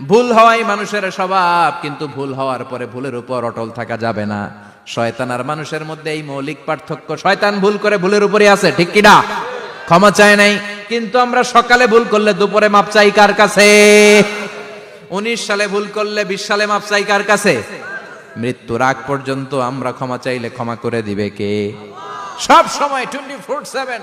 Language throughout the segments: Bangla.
ভুল হওয়াই মানুষের স্বভাব, কিন্তু ভুল হওয়ার পরে ভুলের উপর অটল থাকা যাবে না। শয়তান আর মানুষের মধ্যে এই মৌলিক পার্থক্য, শয়তান ভুল করে ভুলের উপরে আছে, ঠিক কিনা? ক্ষমা চায় নাই। কিন্তু আমরা সকালে ভুল করলে দুপুরে মাপ চাই কার কাছে? উনিশ সালে ভুল করলে বিশ সালে মাপ চাই কার কাছে? মৃত্যুর আগ পর্যন্ত আমরা ক্ষমা চাইলে ক্ষমা করে দিবে কে? সব সময় টোয়েন্টি ফোর সেভেন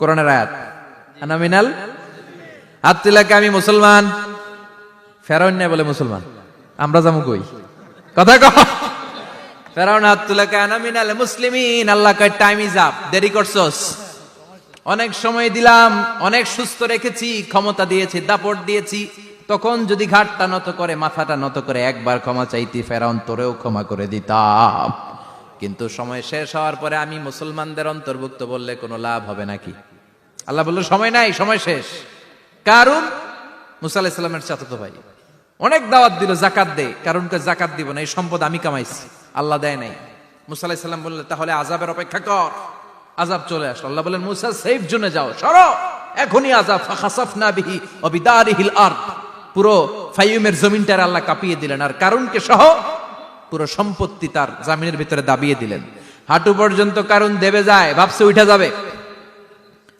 কোরআনের আয়াত। আনামিনাল হাত তুলাকে আমি মুসলমান, ফেরাউন নাই বলে মুসলমান। আমরা যাব কই? কথা কহ ফেরাউন হাত তুলাকে আনামিনাল মুসলিমিন, আল্লাহ কয় টাইম ইজ আপ দেরি করছস। অনেক সময় দিলাম, অনেক সুস্থ রেখেছি, ক্ষমতা দিয়েছি, দাপট দিয়েছি। তখন যদি ঘাটটা নত করে, মাথাটা নত করে, একবার ক্ষমা চাইতি, ফেরাউন তোরেও ক্ষমা করে দিতাম। কিন্তু সময় শেষ হওয়ার পরে আমি মুসলমানদের অন্তর্ভুক্ত বললে কোনো লাভ হবে নাকি? আল্লাহ বলল, সময় নাই, সময় শেষ। কারণ মুসা আলাহিসাল্লামের চাচাতো ভাই। অনেক দাওয়াত দিল জাকাত দে। কারণ জাকাত দিব না, এই সম্পদ আমি কামাইছি, আল্লাহ দেয় নাই। মুসা আলাহিসাল্লাম বললে, তাহলে আজাবের অপেক্ষা কর আজাব চলে আসলো। আল্লাহ বলেন মুসা সেফ জোনে যাও, সরো, এখনই আজাব পুরো ফাইয়ুমের জমিনটার আল্লাহ কাঁপিয়ে দিলেন। আর কারণকে সহ পুরো সম্পত্তি তার জামিনের ভিতরে দাবিয়ে দিলেন। হাঁটু পর্যন্ত কারণ দেবে যায়, ভাবছে উঠে যাবে।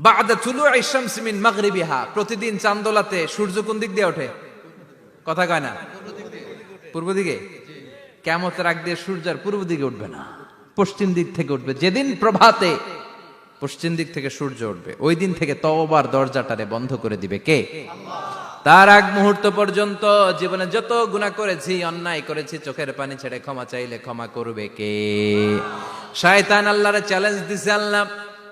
বাদা তুলু ইশামস মিন মাগরিবিহা। প্রতিদিন চান্দোলাতে সূর্য কোন দিক দিয়ে ওঠে। কথা কয় না? পূর্ব দিকে? কেমতের আগ দিয়ে সূর্যের পূর্ব দিকে উঠবে না। পশ্চিম দিক থেকে উঠবে। যেদিন প্রভাতে পশ্চিম দিক থেকে সূর্য উঠবে, ওই দিন থেকে তওবার দরজাটারে বন্ধ করে দিবে কে? তার আগ মুহূর্ত পর্যন্ত জীবনে যত গুণা করেছি, অন্যায় করেছি, চোখের পানি ছেড়ে ক্ষমা চাইলে ক্ষমা করবে কে? শয়তান আল্লাহরে চ্যালেঞ্জ দিছে আল্লাহ।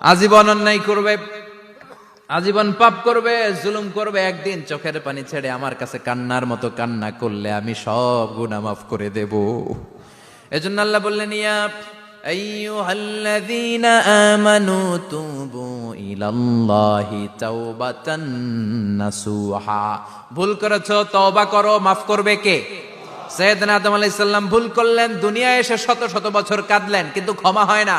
আজীবন অন্যায় করবে, আজীবন পাপ করবে, জুলুম করবে, একদিন চোখের পানি ছেড়ে আমার কাছে কান্নার মতো কান্না করলে আমি সব গুনাহ মাফ করে দেব। এজন্য আল্লাহ বললেন, ইয়া ভুল করেছ, তওবা করো, মাফ করবে কে? সৈয়দনা আদম ভুল করলেন, দুনিয়ায় এসে শত শত বছর কাঁদলেন, কিন্তু ক্ষমা হয় না।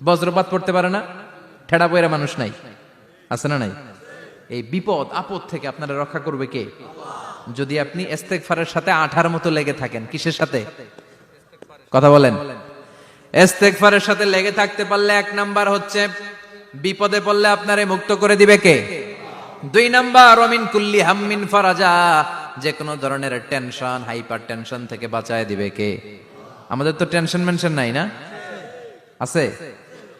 বজ্রপাত পড়তে পারে না, ঠেড়া পয়রা মানুষ নাই। আছে না নাই? এই বিপদ, আপদ থেকে আপনারা রক্ষা করবে কে? যদি আপনি ইস্তেগফারের সাথে আঠার মতো লেগে থাকেন, কিসের সাথে? কথা বলেন। ইস্তেগফারের সাথে লেগে থাকতে পারলে এক নাম্বার হচ্ছে, বিপদে পড়লে আপনারে মুক্ত করে দিবে কে? দুই নাম্বার অমিন কুল্লি হাম্মিন ফারাজা যে কোনো ধরনের টেনশন, হাইপার টেনশন থেকে বাঁচায় দিবে কে? আমাদের তো টেনশন মেনশন নাই না? আছে?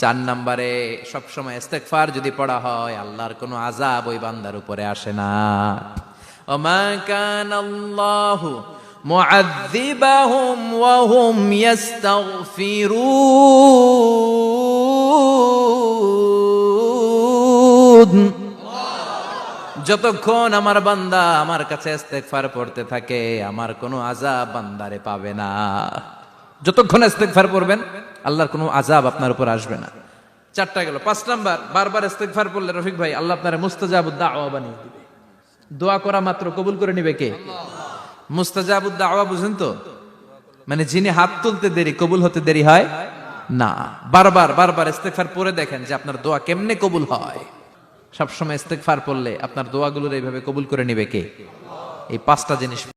চার নম্বরে, সবসময় ইস্তেগফার যদি পড়া হয়, আল্লাহর কোনো আজাব ওই বান্দার উপরে আসে না। যতক্ষণ আমার বান্দা আমার কাছে ইস্তেগফার পড়তে থাকে, আমার কোনো আজাব বান্দারে পাবে না। যতক্ষণ ইস্তেগফার পড়বেন আল্লাহর কোনো আযাব আপনার উপর আসবে না। চারটা গেল। পাঁচ নাম্বার, বারবার ইস্তেগফার পড়লে রফিক ভাই, আল্লাহ আপনার মুস্তাজাবুদ দাওয়া বানিয়ে দিবে। দোয়া করা মাত্র কবুল করে নিবে কে? মুস্তাজাবুদ দাওয়া বুঝেন তো? মানে যিনি হাত তুলতে দেরি, কবুল হতে দেরি হয় না। বারবার বারবার ইস্তেগফার পরে দেখেন যে আপনার দোয়া কেমনে কবুল হয়। সবসময় ইস্তেগফার পড়লে আপনার দোয়াগুলোর এইভাবে কবুল করে নিবে কে? এই পাঁচটা জিনিস